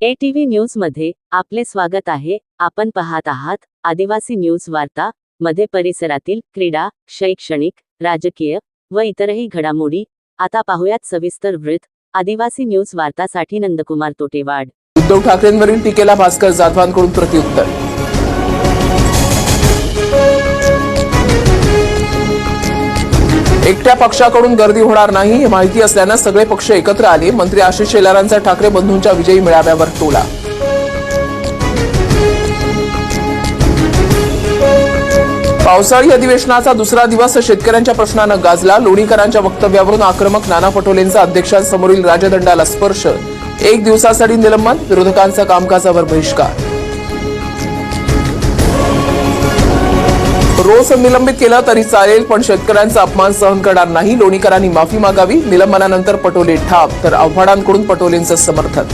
ATV न्यूजमध्ये आपले स्वागत आहे. आपण पाहत आहात आदिवासी न्यूज वार्ता मध्ये परिसरातील क्रीडा शैक्षणिक राजकीय व इतरही घडामोडी. आता पाहुयात सविस्तर वृत्त. आदिवासी न्यूज वार्तासाठी नंदकुमार तोटेवाड. उद्धव ठाकरेंवरील टीकेला भास्कर जाधवांकडून प्रत्युत्तर. एकट्या पक्षाकडून गर्दी होणार नाही हे माहिती असल्यानं सगळे पक्ष एकत्र आले. मंत्री आशिष शेलारांचा ठाकरे बंधूंच्या विजयी मेळाव्यावर टोला. पावसाळी अधिवेशनाचा दुसरा दिवस शेतकऱ्यांच्या प्रश्नानं गाजला. लोणीकरांच्या वक्तव्यावरून आक्रमक नाना पटोलेंचा अध्यक्षांसमोरील राजदंडाला स्पर्श. एक दिवसासाठी निलंबन विरोधकांचा कामकाजावर बहिष्कार. रोज निलंबित केला तरी चालेल पण शेतकऱ्यांचा अपमान सहन करणार नाही. लोणीकरांनी माफी मागावी. निलंबनानंतर पटोले ठाप तर आव्हाडांकडून पटोलेंचं समर्थन.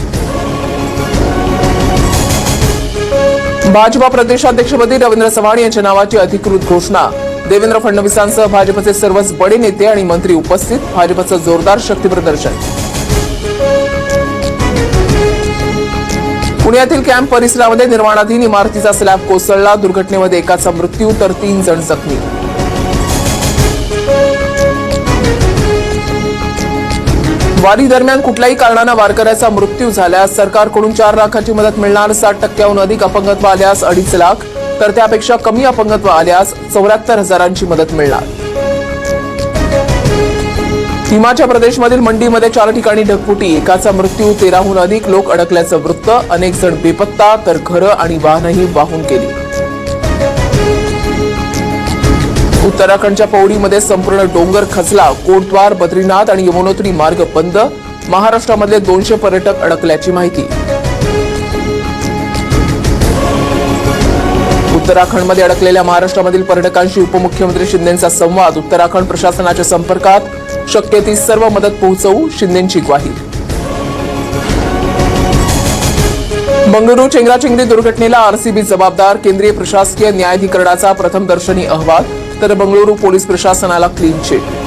भाजपा प्रदेशाध्यक्षपदी रवींद्र चव्हाण यांच्या नावाची अधिकृत घोषणा. देवेंद्र फडणवीसांसह भाजपचे सर्वच बडे नेते आणि मंत्री उपस्थित. भाजपचं जोरदार शक्तीप्रदर्शन पुण्यातील कॅम्प परिसरामध्ये निर्माणाधीन इमारतीचा स्लॅब कोसळला. दुर्घटनेमध्ये एकाचा मृत्यू तर तीन जण जखमी. वारी दरम्यान कुठल्याही कारणानं वारकऱ्याचा मृत्यू झाल्यास सरकारकडून चार लाखाची मदत मिळणार. साठ टक्क्याहून अधिक अपंगत्व आल्यास अडीच लाख. तर त्यापेक्षा कमी अपंगत्व आल्यास चौऱ्याहत्तर हजारांची मदत मिळणार. हिमाचल प्रदेशमधील मंडीमध्ये चार ठिकाणी ढगफुटी एकाचा मृत्यू तेराहून अधिक लोक अडकल्याचं वृत्त अनेक जण बेपत्ता तर घरं आणि वाहनही वाहून गेली. उत्तराखंडच्या पौडीमध्ये संपूर्ण डोंगर खचला. कोटद्वार बद्रीनाथ आणि यमुनोत्री मार्ग बंद. महाराष्ट्रामधले दोनशे पर्यटक अडकल्याची माहिती. उत्तराखंडमध्ये अडकलेल्या महाराष्ट्रामधील पर्यटकांशी उपमुख्यमंत्री शिंदेचा संवाद. उत्तराखंड प्रशासनाच्या संपर्कात. शक्य ती सर्व मदत पोहोचवू शिंदेची ग्वाही. बंगळुरू चेंगराचेंगरी दुर्घटनेला आरसीबी जबाबदार केंद्रीय प्रशासकीय न्यायाधिकरणाचा प्रथम दर्शनी अहवाल तर बंगळुरू पोलीस प्रशासनाला क्लीन चिट